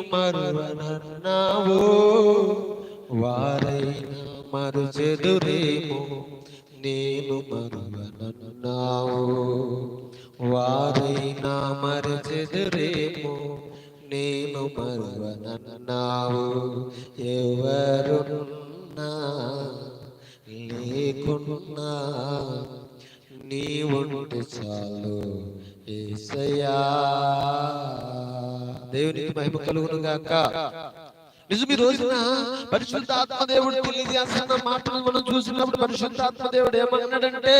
మరువనన్నావు వారైనా మరుచెదురేమో నేను మరువనన్నావు. వారైనా మరుచెదురేమో నేను మరువనన్నావు. ఎవరున్నా లేకున్నా నీ ఉంటే చాలు. దేవునికి మహిమ కలుగును గాక. నిజం ఈ రోజున పరిశుద్ధ ఆత్మదేవుడు తెలియజేస్తున్న మాటలు మనం చూసినప్పుడు పరిశుద్ధ ఆత్మదేవుడు ఏమన్నాడంటే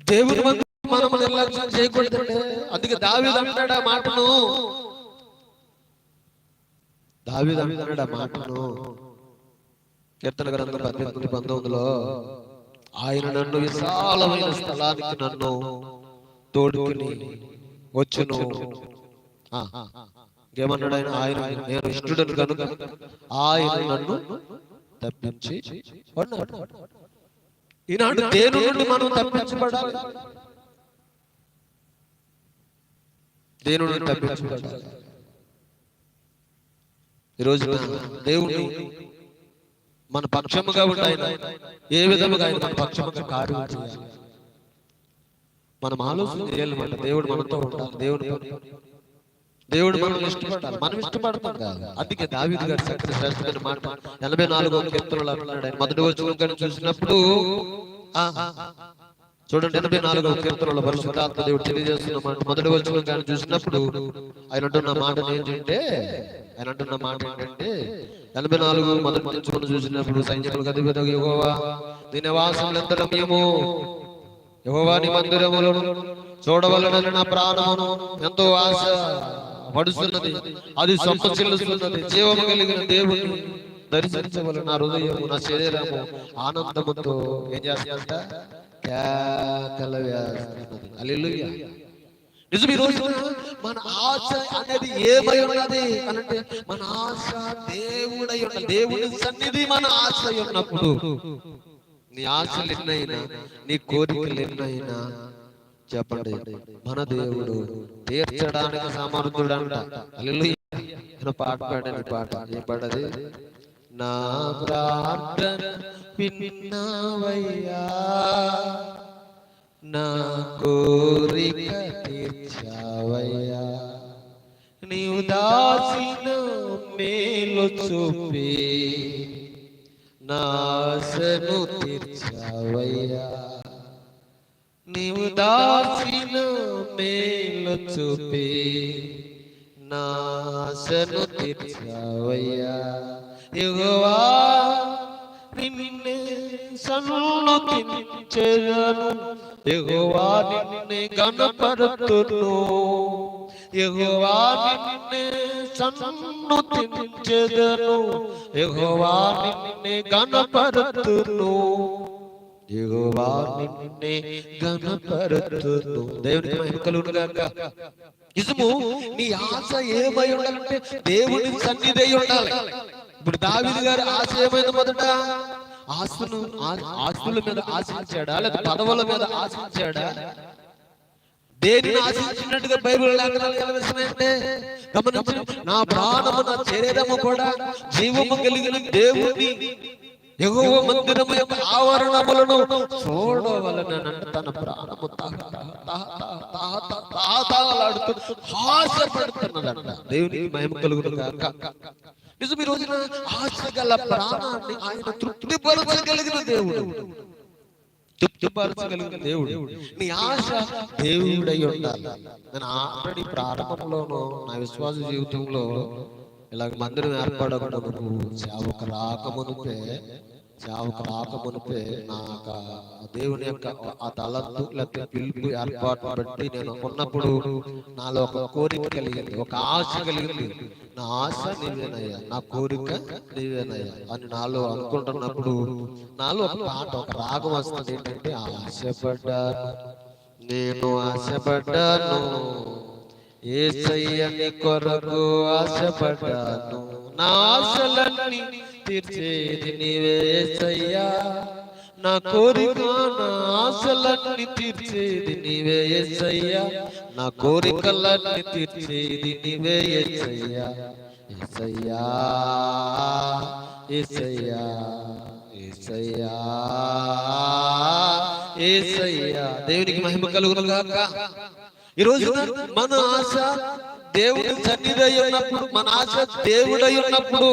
దేవుని మనం నిర్లక్ష్యం చేయకూడదంటే అందుకే దావీదు అంటాడు ఆ మాటను. దావీదు అంటాడు ఆ మాటను. కీర్తన గ్రంథం పద్దెనిమిది పంతొమ్మిదిలో ఆయన నన్ను విశాలమైన స్థలానికి నన్ను తోడుకుని వచ్చును. ఏమన్నాడు ఆయన? ఆయన నేను ఇష్టడను కనుక ఆయన నన్ను తప్పించి ఈనాడు దేని నుండి మనం తప్పించబడాలి? దేని నుండి తప్పించబడాలి? ఈరోజు దేవుడు మన పక్షముగా ఆయన ఏ విధముగా ఆయన మన పక్షముగా కార్యం చేయాలి? మనం ఆలోచన చేయాలన్నమాట దేవుడు మనతో ఉండాలి దేవుడు దేవుడు మనల్ని ఇష్టపడాలి మనం ఇష్టపడతాం కాదు. అందుకే దావీదు గారు చక్కని శ్రేష్టమైన మాట. ఎనభై నాలుగో కీర్తనలో అంటున్నాడు ఆయన. మొదటి వచ్చిన చూసినప్పుడు చూడండి ఎనభై నాలుగు కీర్తనలో పరిశుద్ధాత్మ దేవుడు తెలియజేస్తున్న మాట. మొదటి వచ్చిన కానీ చూసినప్పుడు ఆయన అంటున్న మాట ఏంటంటే ఆయన అంటున్న మాట ఏంటంటే ఎనభై నాలుగు మొదటి వచ్చిన చూసినప్పుడు సైన్యములకు అధిపతి యుగోవా నీ నివాసం ఎంత రమ్యము యుగోవా నీ మందిరములను చూడవలనని నా ప్రాణమును ఎంతో ఆశ పడుస్తున్నది అది సొంపచిల్లుతున్నది జీవము కలిగిన దేవుని దర్శించవలన నా హృదయము నా శరీరము ఆనందముతో ఏం చేస్తా కేకలు వేస్తున్నది నిజం ఈ రోజు మన ఆశ అనేది ఏమై ఉన్నది? అనంటే మన ఆశ దేవుడై ఉన్న దేవుని సన్నిధి మన ఆశ ఉన్నప్పుడు. నీ ఆశలు ఎన్నైనా నీ కోరికలు ఎన్నైనా చెప్పండి. మన దేవుడు తీర్చడానికి సమర్థుడంట హల్లెలూయా. పాట పాడని పాట. ఏ పాటది నా ప్రార్థన విన్నావయ్యా నా కోరిక తీర్చావయ్యా నీవు దాసిన మేలు చూపి నాశను తీర్చావయ్యా నీవు దాచిన మేలు చూపి నాశను తీర్చావయ్యా యెహోవా నిన్నే సన్నుతించెదను యెహోవా నిన్నే గణపరతును యెహోవా నిన్నే సన్నుతించెదను యెహోవా నిన్నే గణపరతును యెహోవా నిన్నే గణపరతును దేవునికి మహిమ కలుగును గాక. నిజము నీ ఆశ ఏమై ఉండాలంటే దేవుని సన్నిధి ఉండాలి. ఇప్పుడు దావిది గారు ఆశ ఏమైంది మొదట ఆస్తులు ఆస్తుల మీద ఆశించాడా లేదా పదవుల మీద ఆశించాడా దేనిని ఆశించినట్టుగా బైబిల్ లేఖనాలు కనిపిస్తున్నాయంటే గమనించు నా ప్రాణము నా శరీరము కూడా జీవము కలిగిన దేవుని ఎగువ మందిరము యొక్క ఆవరణములను చూడవలన తన ప్రాణము తహ తహ తహ ఆశపడుతున్నదంట దేవునికి మహిమ కలుగుతుంది నిజం ఈ రోజున ఆశ గల ప్రాణాన్ని ఆయన తృప్తిపరచగలిగిన దేవుడు. తృప్తిపరచగలిగిన దేవుడు. నీ ఆశ దేవుడై ఉండాలి. నేను ఆల్రెడీ ప్రారంభంలోనూ నా విశ్వాస జీవితంలో ఇలాగ మందిరం ఏర్పడకుండా సేవకు రాకమునిపే చావుకు రాకమునిపే నాకు దేవుని యొక్క ఆ తలంతు లేకపోతే పిలుపు ఏర్పాటు బట్టి నేను ఉన్నప్పుడు నాలో ఒక కోరిక కలిగింది ఒక ఆశ కలిగింది. నా ఆశ నీవేనయ్యా నా కోరిక నీవేనయ్యా అని నాలో అనుకుంటున్నప్పుడు నాలో ఒక పాట ఒక రాగం వస్తుంది. ఏంటంటే ఆశపడ్డాను నేను ఆశపడ్డాను ఏసయ్యని కొరకు ఆశపడ్డాను. నా ఆశలన్నీ తీర్చేది నీవే ఏసయ్యా నా కోరిక నా ఆశలన్నీ తీర్చేది నీవే ఎస్సయ్యా నా కోరికలన్నీ తీర్చేది నీవే ఎసయ్యా ఎసయ్యా ఎసయ్యా ఏసయ్యా దేవునికి మహిమ కలుగును గాక. ఈరోజు మన ఆశ దేవుడు సన్నిధి ఉన్నప్పుడు మన ఆశ దేవుడై ఉన్నప్పుడు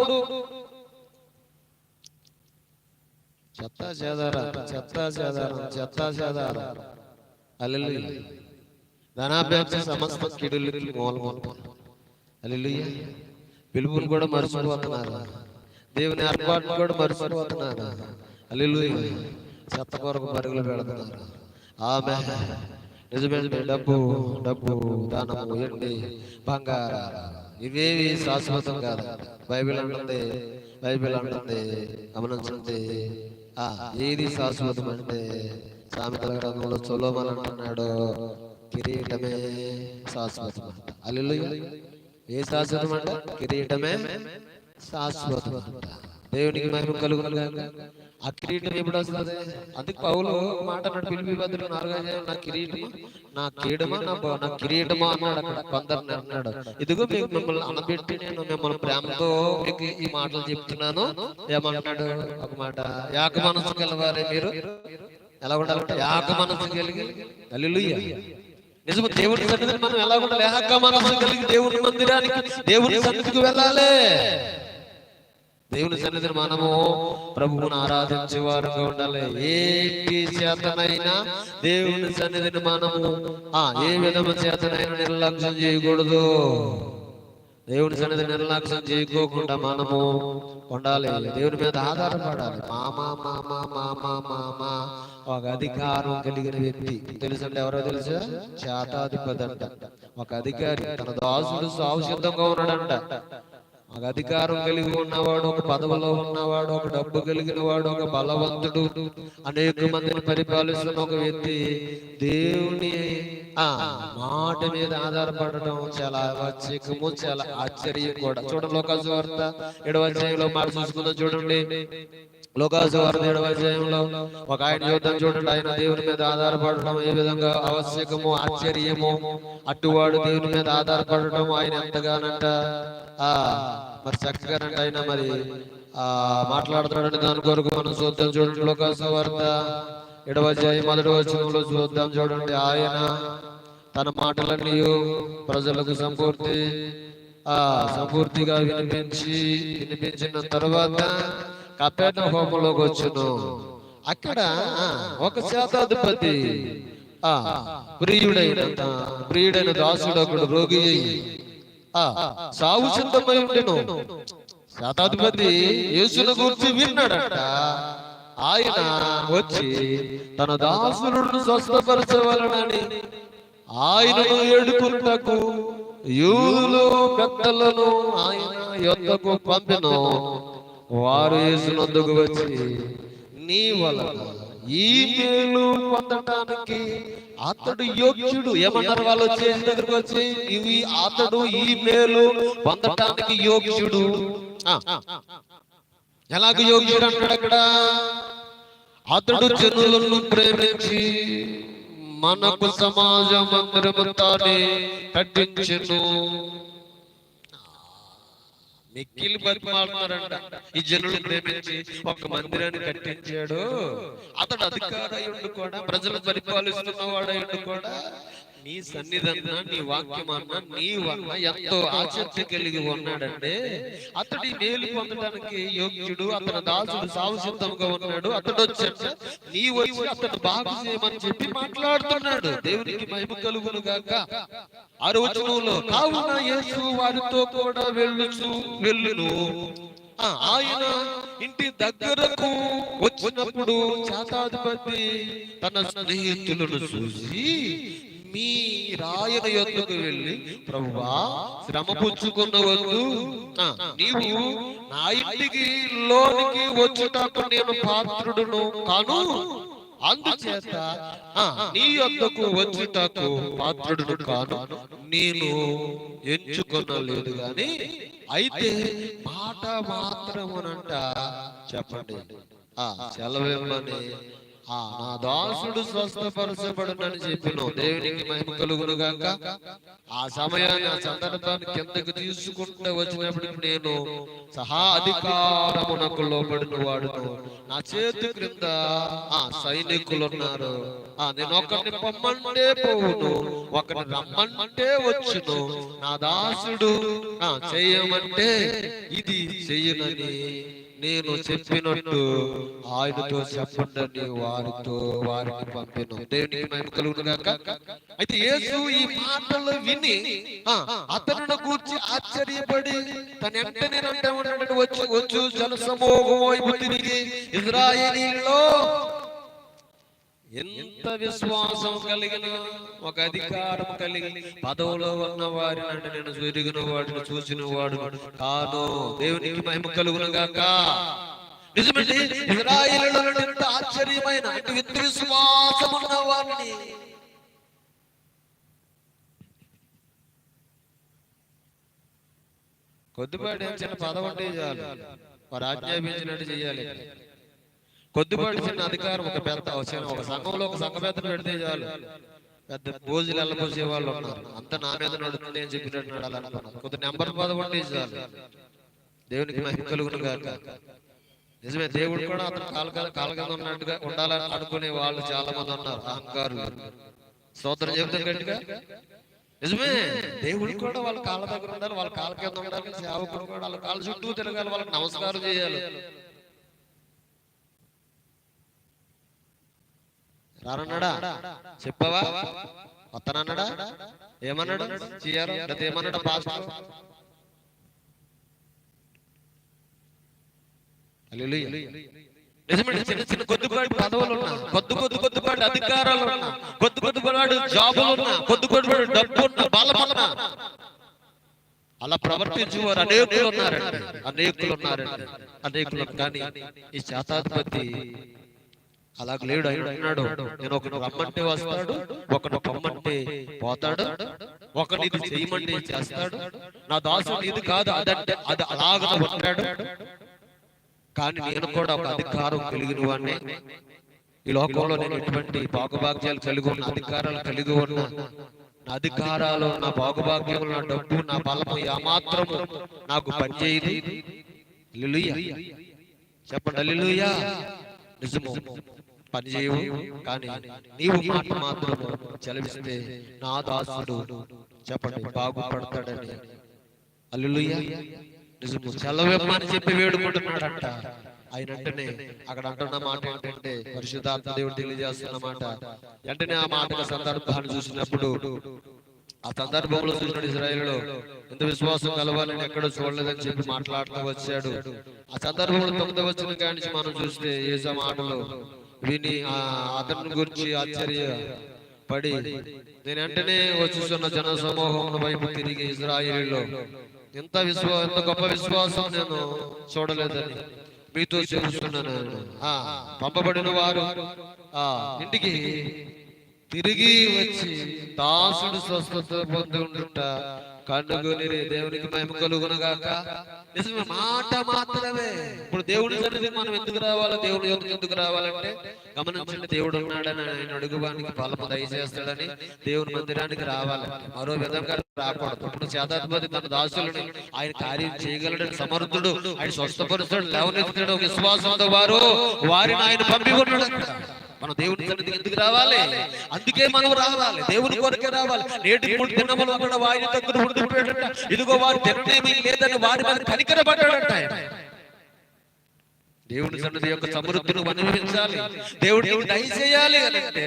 చెత్త చేదారా చెత్త చేదారం చెత్త చేదారా. అల్లెలు ధనాభ్యాస సమస్త కిడులకి మూలమూల అల్లెలు పిలుపులు కూడా మర్చిపోతున్నారు. దేవుని ఏర్పాటును కూడా మర్చిపోతున్నారు. అల్లెలు చెత్త కొరకు పరుగులు పెడుతున్నారు. ఆమె నిజమే నిజమే. డబ్బు డబ్బు దానము ఎండి బంగార. ఇవేవి శాశ్వతం కాదు. బైబిల్ అంటుంది బైబిల్ అంటుంది గమనించండి. ఏది శాశ్వతం అంటే సామెతల గ్రంథంలో చొలోమన్ అంటున్నాడు కిరీటమే శాశ్వతం అంట అల్లు ఏ శాశ్వతం అంట కిరీటమే శాశ్వతం అంట దేవునికి మహిమ కలుగును గాక. ఆ కిరీటం ఎప్పుడు వస్తుంది అందుకు పౌలు మాట పిలిపి బదులు నాలుగు అధ్యాయం, నా కిరీటమా? నా కీడమా నా నా కిరీటమా? అన్నాడు అక్కడ కొందరిని అన్నాడు. ఇదిగో మీకు మిమ్మల్ని అనబెట్టి నేను మిమ్మల్ని ప్రేమతో మీకు ఈ మాటలు చెప్తున్నాను. ఏమంటున్నాడు ఒక మాట యాక మనసు కలవాలి మీరు? ఎలా ఉండాలంటే యాక మనసు కలిగి హల్లెలూయా. నిజము దేవుడి సన్నిధిని మనం ఎలా ఉండాలి? యాక మనసు కలిగి దేవుడి మందిరానికి దేవుడి సన్నిధికి వెళ్ళాలి. దేవుని సన్నిధిని మనము ప్రభువును ఆరాధించే వారుగా ఉండాలి. ఏ చేతనైనా దేవుని సన్నిధిని మనము ఆ ఏ విధము చేతనైనా నిర్లక్ష్యం చేయకూడదు. దేవుని సన్నిధి నిర్లక్ష్యం చేయకోకుండా మనము ఉండాలి. దేవుని మీద ఆధారపడాలి. మామా మామా మామా మామా ఒక అధికారం కలిగిన వ్యక్తి. తెలుసండి ఎవరో తెలుసా? శాతాధిపతి అంట. ఒక అధికారి. తన దాసుడు సావు సిద్ధంగా ఉన్నాడంట. ఒక అధికారం కలిగి ఉన్నవాడు ఒక పదవిలో ఉన్నవాడు ఒక డబ్బు కలిగిన వాడు ఒక బలవంతుడు అనేక మందిని పరిపాలిస్తున్న ఒక వ్యక్తి దేవుని ఆ మాట మీద ఆధారపడటం చాలా ఆవశ్యకము చాలా ఆశ్చర్యం కూడా. చూడండి లోకాసు వార్త ఏడవ అధ్యాయంలో మాట చూసుకుందాం చూడండి. లోకాసు వార్త ఏడవ అధ్యాయంలో ఒక ఆయన చూద్దాం చూడండి ఆయన దేవుని మీద ఆధారపడటం ఏ విధంగా ఆవశ్యకము ఆశ్చర్యము అట్టువాడు దేవుని మీద ఆధారపడటం ఆయన ఎంతగానంట. ఆ మరి చక్కగానంట ఆయన మరి. ఆ మాట్లాడుతున్నాడని దాని కొరకు మనం చూద్దాం చూడండి లోకాసు వార్త ఏడవ అధ్యాయం మొదటి వచనంలో చూద్దాం చూడండి. ఆయన తన మాటలన్నీ ప్రజలకు సంపూర్తి ఆ సంపూర్తిగా వినిపించి వినిపించిన తర్వాత కపెట హోమంలోకి వచ్చును అక్కడ ఒక శాతాధిపతి ఆ ప్రియుడైన ప్రియుడైన దాసుడు ఒకడు రోగి అయి, ఆ సావు సిద్ధమై ఉండెను. శాతాధిపతి యేసును గురించి విన్నాడట. ఆయన వచ్చి తన దాసులను స్వస్థపరచవలనని ఆయనను ఏడుకుంటకు యూదులు పెద్దలను ఆయన యొక్కకు పంపెను. వారు యేసునందుకు వచ్చి నీ వలన ఈ మేలు పొందటానికి అతడు యోగ్యుడు. ఏమన్నారు వాళ్ళు వచ్చి దగ్గరకు వచ్చి ఇవి అతడు ఈ మేలు పొందటానికి యోగ్యుడు. ఎలాగ యోగ్యుడు అంటాడు అక్కడ? అతడు జనులను ప్రేమించి మనకు సమాజ మందిరము తానే కట్టించను. నిఖిల్ బతిమాలుతున్నారంట ఈ జనులు ప్రేమించి ఒక మందిరాన్ని కట్టించాడు. అతడు అధికారయుడు కూడా ప్రజలు పరిపాలిస్తున్న వాడు కూడా నీ సన్నిధన్న నీ వాక్యమన్న నీ వల్ల ఎంతో ఆసక్తి కలిగి ఉన్నాడంటే అతడి మేలు పొందడానికి యోగ్యుడు అతని దాసుడు సావు సిద్ధంగా ఉన్నాడు. అతడు వచ్చాడు నీ వచ్చి అతను బాగు చేయమని చెప్పి మాట్లాడుతున్నాడు. దేవునికి మహిమ కలుగును గాక. ఆరు వచనంలో కావున యేసు వారితో కూడా వెళ్ళుచు వెళ్ళును. ఆ, ఆయన ఇంటి దగ్గరకు వచ్చినప్పుడు శాతాధిపతి తన స్నేహితులను చూసి మీ రాయన యొద్దకు వెళ్ళి ప్రభువా శ్రమ పుచ్చుకున్న వద్దు నీవు నా ఇంటికి లోనికి వచ్చుటకు నేను పాత్రుడును కాను. అందుచేత నీ యొద్దకు వచ్చుటకు పాత్రుడును కాను. నేను ఎంచుకొనలేదు గాని అయితే మాట మాత్రమునంట చెప్పండి. ఆ సెలవిమ్మని ఆ నా దాసుడు స్వస్థపరచబడునని చెప్పిన దేవునికి మహిమ కలుగును గాక. ఆ సమయాన్ని ఆ సందర్భాన్ని కిందకు తీసుకుంటూ వచ్చినప్పుడు నేను సహా అధికారమునకు లోబడిన వాడును. నా చేతి క్రింద ఆ సైనికులు ఉన్నారు ఆ నేను ఒకరిని పొమ్మంటే పోవును ఒకరిని రమ్మంటే వచ్చును. నా దాసుడు నా చేయమంటే ఇది చెయ్యనని నేను చెప్పినట్టు ఆయనతో చెప్పండి వారితో వారిని పంపిన. దేవునికి మేము కలుగును గాక. అయితే యేసు ఈ మాటలు విని ఆ, అతనును కూర్చి ఆశ్చర్యపడి తన వెంటనే వచ్చి వచ్చు జన సమూహం వైపు తిరిగి ఇజ్రాయేలీలో ఎంత విశ్వాసం కలిగిన ఒక అధికారం కలిగి పదవులో ఉన్న వారిని అంటే నేను ఎరిగిన వాడిని చూసిన వాడు కాను. దేవునికి మహిమ కలుగును గాక. నిజమండి ఇజ్రాయేలులో ఎంత ఆశ్చర్యమైన అంటే ఎంత విశ్వాసం ఉన్న వారిని కొద్దిపాటి చిన్న పదం అంటే చాలు. వారు ఆజ్ఞాపించినట్టు చేయాలి. కొద్దిపాటి చిన్న అధికారం ఒక పెద్ద చిన్న- ఒక సంఘంలో ఒక సంఘ పెద్దను పెడితే చాలు. పెద్ద భోజులు వెళ్ళబోసే వాళ్ళు ఉన్నారు. అంత నా మీద నడుతుంది అని చెప్పినట్టు నడాలనుకున్నారు కొద్ది నెంబర్ పదం అంటే చాలు. దేవునికి మహిమ కలుగును గాక. నిజమే దేవుడు కూడా అతను కాలు కదా కాలు కింద ఉన్నట్టుగా ఉండాలని అనుకునే వాళ్ళు చాలా మంది ఉన్నారు. అహంకారులు. స్తోత్రం చెబుతాం గట్టిగా? నిజమే దేవుడు కూడా వాళ్ళ కాళ్ళ దగ్గర ఉండాలి వాళ్ళ కాళ్ళ కింద ఉండాలి సేవకుడు కూడా వాళ్ళ కాళ్ళ చుట్టూ తిరగాలి వాళ్ళకి నమస్కారం చేయాలి. రానన్నాడా చెప్పావా? వస్తానన్నాడా ఏమన్నాడు? చెయ్యారు లేకపోతే ఏమన్నాడు పాస్టర్? హల్లెలూయా. చిన్న చిన్న కొద్దిపాటి పదవులు ఉన్నా. కొద్ది కొద్ది కొద్దిపాటి అధికారాలు ఉన్నా. కొద్ది కొద్దిపాటి జాబులు ఉన్నా. కొద్ది కొద్దిపాటి డబ్బు ఉన్నా. బలం అలా ప్రవర్తించేవారు అనేకులు ఉన్నారండి. అనేకులు ఉన్నారండి. అనేకులు కానీ ఈ శాతాధిపతి అలాగ లేడు ఆయన అన్నాడు నేను ఒకటి రమ్మంటే వస్తాడు ఒకటి పొమ్మంటే పోతాడు ఒకటి ఇది చేయమంటే చేస్తాడు. నా దాసుడు ఇది కాదు అదంటే అది అలాగ ఉంటాడు. కానీ నేను కూడా ఒక అధికారం కలిగిన వాడిని ఈ లోకంలో నేను ఎటువంటి బాగుభాగ్యాలు కలిగి ఉన్న అధికారాలు కలిగి ఉన్న నా అధికారాలు నా భాగభాగ్యం నా డబ్బు నా బలము ఏమాత్రము నాకు పనిచేయదు చెప్పండి నిజము. పని చేయవు కానీ నీవు మాట మాత్రము చలవిస్తే నా దాసుడు చెప్పండి బాగుపడతాడని. అల్లుయ్య నిజము చెప్పి వేడుకుంటున్నాడంట. ఆయన వెంటనే అక్కడ అంటున్న మాట ఏంటంటే పరిశుద్ధాత్మ దేవుడు తెలియజేస్తున్న మాట. వెంటనే ఆ మాట సందర్భాన్ని చూసినప్పుడు ఆ సందర్భంలో చూసిన ఇజ్రాయేలులో ఎంత విశ్వాసం కలవాలని ఎక్కడో చూడలేదని చెప్పి మాట్లాడుతూ వచ్చాడు. ఆ సందర్భంలో తొమ్మిది వచ్చిన కానించి మనం చూస్తే ఏసా మాటలు విని అతను అతని గురించి ఆశ్చర్య పడి నేను వెంటనే వచ్చుచున్న జన సమూహం వైపు తిరిగి ఇజ్రాయిల్లో. ఎంత విశ్వా ఎంత గొప్ప విశ్వాసం నేను చూడలేదని మీతో చెబుతున్నాను. పంపబడిన వారు ఆ ఇంటికి తిరిగి వచ్చి దాసుడు స్వస్థత పొంది ఉండుట కనుగొని దేవునికి మహిమ కలుగును గాక నిజమే మాట మాత్రమే. ఇప్పుడు దేవుడి సన్నిధి మనం ఎందుకు రావాలి? దేవుడి యొక్క ఎందుకు రావాలంటే గమనించండి దేవుడు ఉన్నాడని ఆయన అడుగువానికి ఫలము దయచేస్తాడని దేవుని మందిరానికి రావాలంటే మరో విధంగా రాకూడదు. ఇప్పుడు శాతాధిపతి తన దాసులను ఆయన కార్యం చేయగలడని సమర్థుడు ఆయన స్వస్థపరుస్తాడు లేవనెత్తాడు విశ్వాసంతో వారు వారిని ఆయన పంపి ఉన్నాడు. మనం దేవుని సన్నిధికి ఎందుకు రావాలి? అందుకే మనం రావాలి. దేవుని కొరకే రావాలి. నేటి మూడు దినములు కూడా వారి దగ్గర ఉండిపోయాడట. ఇదిగో వారు తిననేమీ లేదని వారి మీద కనికరపడ్డాడట ఆయన. దేవుని సన్నిధి యొక్క సమృద్ధిని అనుభవించాలి దేవుడికి దయచేయాలి అని అంటే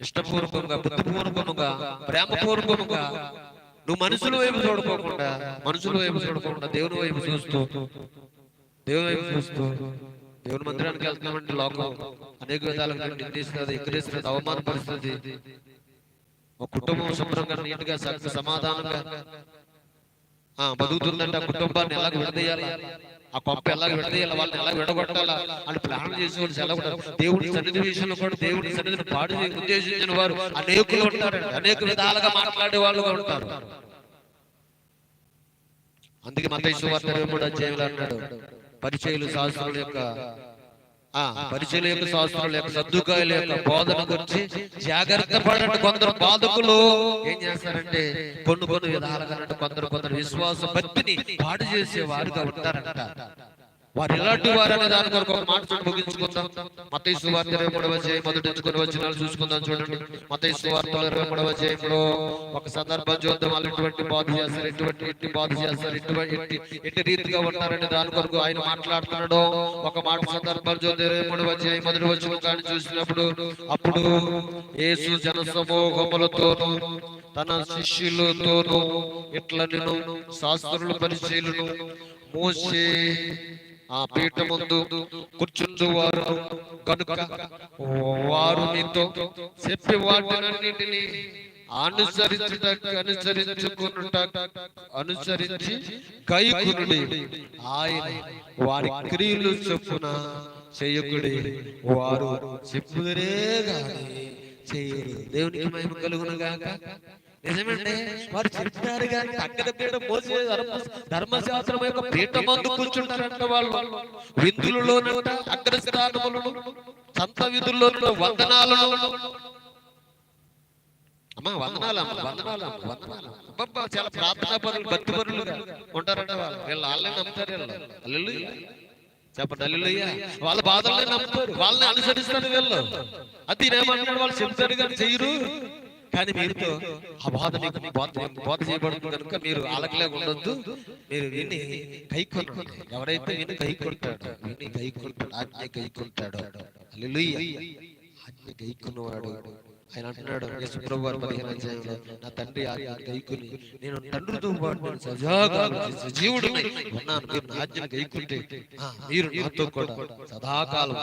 ఇష్టపూర్వకంగా బుద్ధిపూర్వకముగా ప్రేమపూర్వకముగా నువ్వు మనుషుల వైపు చూడకోకుండా మనుషుల వైపు చూడకుండా దేవుని వైపు చూస్తూ దేవుని వైపు చూస్తూ దేవుని మందిరానికి వెళ్తున్నామంటే లోకం అనేక విధాలుగా నిందిస్తున్నది నిందిస్తుంది అవమాన పరిస్థితి ఒక కుటుంబం శుభ్రంగా నీట్గా సగ సమాధానంగా ఆ బతుకుతుందంటే ఆ కుటుంబాన్ని ఎలా విడదీయాలి? ఆ కొంప ఎలా విడదీయాలి? వాళ్ళని ఎలా విడగొట్టాలా? అని ప్లాన్ చేసి వాళ్ళు కూడా. దేవుడి సన్నిధి విషయంలో కూడా దేవుడి సన్నిధిని పాడు ఉద్దేశించిన వారు అనేకులు ఉంటారు. అనేక విధాలుగా మాట్లాడే వాళ్ళుగా ఉంటారు. అందుకే మత వార్త ఇరవై మూడు అధ్యాయంలో అన్నాడు పరిచయలు శాస్త్రుల యొక్క ఆ పరిచయల యొక్క శాస్త్రుల యొక్క సర్దుకాయల యొక్క బోధన గురించి జాగ్రత్త పడండి. కొందరు బాధకులు ఏం చేస్తారంటే కొన్ని కొన్ని విధాలుగా కొందరు కొందరు విశ్వాస భక్తిని పాడు చేసే వారుగా ఉంటారంట. వారు ఎలాంటి వారు అనే దాని కొరకు ఒక మాట చూసి ముగించుకుందాం. మతయి సువార్త ఇరవై మూడవ అధ్యాయం మొదటి ఎంచుకుని వచ్చినాలు చూసుకుందాం చూడండి. మతయి సువార్త ఇరవై మూడవ అధ్యాయంలో ఒక సందర్భం చూద్దాం. వాళ్ళు ఇటువంటి బాధ చేస్తారు? ఇటువంటి ఇట్టి బాధ చేస్తారు? ఇటువంటి ఇట్టి ఇట్టి రీతిగా ఉంటారని దాని కొరకు ఆయన మాట్లాడుతున్నాడు. ఒక మాట సందర్భం చూద్దాం. ఇరవై మూడవ అధ్యాయం మొదటి వచ్చిన కానీ చూసినప్పుడు అప్పుడు యేసు జన సమూహములతోనూ తన శిష్యులతోనూ ఇట్లా నేను శాస్త్రుల పరిచయలను మోసే ఆ పీఠ ముందు కూర్చుండు వారు కనుక వారు నీతో చెప్పి వాటినన్నిటిని అనుసరించుట అనుసరించుకునుట అనుసరించి కైకునుడి ఆయన వారి క్రియలు చొప్పున చేయకుడి. వారు చెప్పుదరే గాని చేయరు. దేవునికి మహిమ కలుగునగాక నిజమండి. వారు చెప్తారు కానీ అక్కడ పీడ మోసే ధర్మ ధర్మశాస్త్రం యొక్క పీఠ మందు కూర్చుంటారంట వాళ్ళు. విందులలోనంట అగ్ర స్థానములను సంత విధుల్లో వందనాలను. అమ్మా వందనాలు అమ్మ వందనాలు అమ్మ వందనాలు. అబ్బబ్బా, చాలా ప్రార్థనా పనులు భక్తి పనులు ఉంటారంట వాళ్ళు. వీళ్ళు వాళ్ళని నమ్ముతారు వీళ్ళు. చెప్పండి హల్లెలూయా. వాళ్ళ బాధల్ని నమ్ముతారు. వాళ్ళని అనుసరిస్తారు వీళ్ళు. అది ఏమంటున్నాడు వాళ్ళు చెప్తారు కానీ చెయ్యరు. కానీ మీరుతో ఆ బాధ మీకు బోధ చేయబడుతుంది కనుక మీరు అలకలేక ఉండొద్దు. మీరు విని కై కైకొనండి ఎవరైతే విని కై కైకొంటాడు విని కై కైకొంటాడు ఆజ్ఞ కైకొంటాడు హల్లెలూయా. ఆజ్ఞ కై కైకొన్నవాడు ఆయన అంటున్నాడు యేసుప్రభు వారు పదిహేను అధ్యాయంలో నా తండ్రి ఆజ్ఞ గైకుని నేను తండ్రితో పాటు నేను సజాకాలం సజీవుడు ఉన్నాను మీరు నా ఆజ్ఞ కైకుంటే మీరు నాతో కూడా సదాకాలం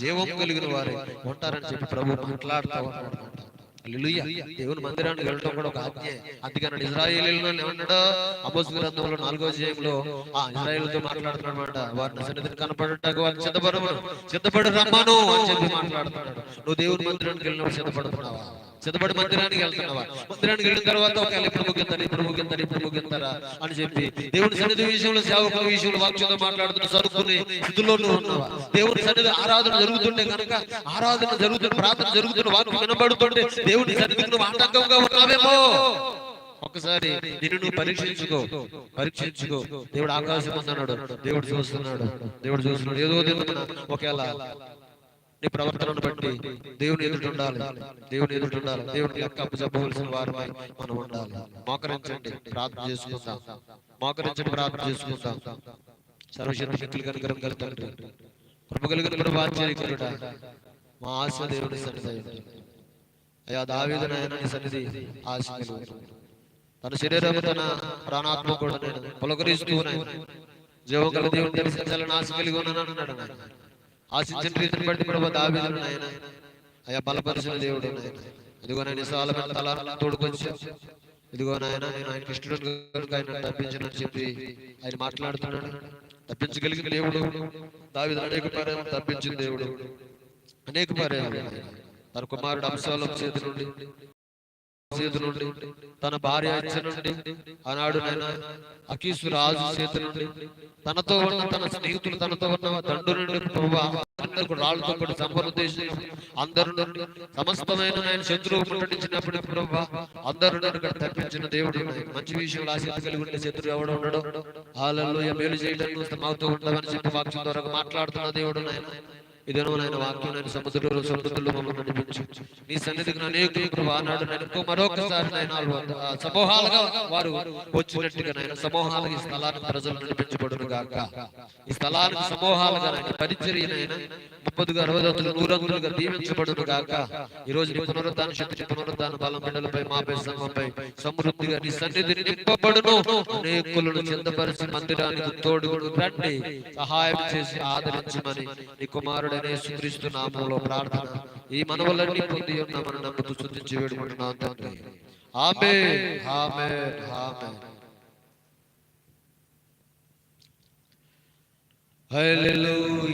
జీవం కలిగిన వారే ఉంటారని చెప్పి ప్రభు మాట్లాడుతూ ఉన్నాడు అన్నమాట. దేవుని మందిరానికి వెళ్ళడం కూడా ఒక ఆజ్ఞ. అందుకని ఇజ్రాయేలీలను ఏమన్నాడు అమోస్ గ్రంథంలో నాలుగో అధ్యాయంలో ఆ ఇజ్రాయేల్తో మాట్లాడుతున్నాడు వారిని సన్నిధిని కనపడటానికి వారిని సిద్ధపడమను సిద్ధపడి రమ్మను అని చెప్పి మాట్లాడుతున్నాడు. నువ్వు దేవుని మందిరానికి వెళ్ళినప్పుడు సిద్ధపడుతున్నావా సిద్ధపడి మందిరానికి వెళ్తున్నావా? మందిరానికి వెళ్ళిన తర్వాత ఒక ఇప్పుడు ముగింతారు ఇప్పుడు ముగింతారు ఇప్పుడు ముగింతారా అని చెప్పి దేవుని సన్నిధి విషయంలో సేవకుల విషయంలో వాక్యంతో మాట్లాడుతున్న సరుకుని స్థితిలో ఉన్నావా? దేవుని సన్నిధి ఆరాధన జరుగుతుంటే కనుక ఆరాధన జరుగుతున్న ప్రార్థన జరుగుతున్న వాక్యం వినబడుతుంటే దేవుని సన్నిధికి నువ్వు ఆటంకంగా ఉన్నావేమో? ఒకసారి నిన్ను నువ్వు పరీక్షించుకో పరీక్షించుకో. దేవుడు ఆకాశం అన్నాడు దేవుడు చూస్తున్నాడు దేవుడు చూస్తున్నాడు. ఏదో దినమున ఒకేలా. నీ ప్రవర్తనను బట్టి దేవుని ఎదుటి ఉండాలి. దేవుని ఎదుటి ఉండాలి. దేవుని యొక్క అప్పచెప్పవలసిన వారమై మనం ఉండాలి. మోకరించండి. ప్రార్థన చేసుకుందాం. మోకరించండి. ప్రార్థన చేసుకుందాం. సర్వశక్తి శక్తులు కనుగరం కలుగుతాడు కృప కలిగిన కృపాచరికులుడా మా ఆశ దేవుని సన్నిధి అయ్యా దావీదు నాయన సన్నిధి ఆశ తన శరీరం తన ప్రాణాత్మ కూడా నేను పులకరిస్తూ నాయన జీవం గల దేవుని తెలిసి ఆశ కలిగి ఉన్నాను అన్నాడు ఆశించిన రీతిని బట్టి ప్రభు దావీదును నాయన. అయ్యా బలపరిచిన దేవుడు నాయన. ఇదిగో నేను విశాలమైన తల తోడుకొచ్చి. ఇదిగో నాయన నేను ఆయనకి ఇష్టం కనుక ఆయన తప్పించనని చెప్పి ఆయన మాట్లాడుతున్నాడు. తప్పించగలిగిన దేవుడు. దావీదు అనేక పర్యాయం తప్పించిన దేవుడు. అనేక పర్యాయం తన కుమారుడు అంశాలం చేతి నుండి చేతి నుండి తన భార్య ఇచ్చ నుండి ఆనాడు నాయన అకీసు రాజు చేతి నుండి తనతో ఉన్న తన స్నేహితులు తనతో ఉన్న తండ్రి నుండి అందరికి రాళ్ళతో పాటు సంప్రదేశం అందరు నుండి సమస్తమైన నేను శత్రువు ప్రకటించినప్పుడు ప్రభా అందరూ నుండి ఇక్కడ తప్పించిన దేవుడు మంచి విషయంలో ఆసక్తి కలిగి ఉండే శత్రువు ఎవడు ఉండడు. హాలల్లో మేలు చేయడం మాతో ఉండవని చెప్పి వాక్యం ద్వారా మాట్లాడుతున్న దేవుడు నాయన. ఇదేనో వాక్యం నేను సముద్రంలో సముద్రంలో మమ్మల్ని నడిపించు. నీ సన్నిధికి అనేక ప్రభు ఆనాడు నేను మరొకసారి నాయన సమూహాలుగా వారు వచ్చినట్టుగా నాయన సమూహాలకు ఈ స్థలానికి ప్రజలు నడిపించబడును గాక. ఈ స్థలానికి సమూహాలుగా నాయన పరిచర్య నాయన ముప్పదుగా అరవదతులు నూరంగులుగా దీవించబడును గాక. ఈ రోజు పునరుద్ధాన శక్తి పునరుద్ధాన బలం బిడ్డలపై మాపై సంఘంపై సమృద్ధిగా నీ సన్నిధిని నింపబడును. అనేకులను చెందపరిచి మందిరానికి తోడుగుడు రండి. సహాయం చేసి ఆదరించమని నీ కుమారుడు కుమారుడనే సుక్రీస్తు నామంలో ప్రార్థన ఈ మనవలన్నీ పొంది ఉన్నామని నమ్ముతూ శుద్ధించి వేడుకుంటున్నాను తండ్రి. ఆమె ఆమె ఆమె హల్లెలూయా.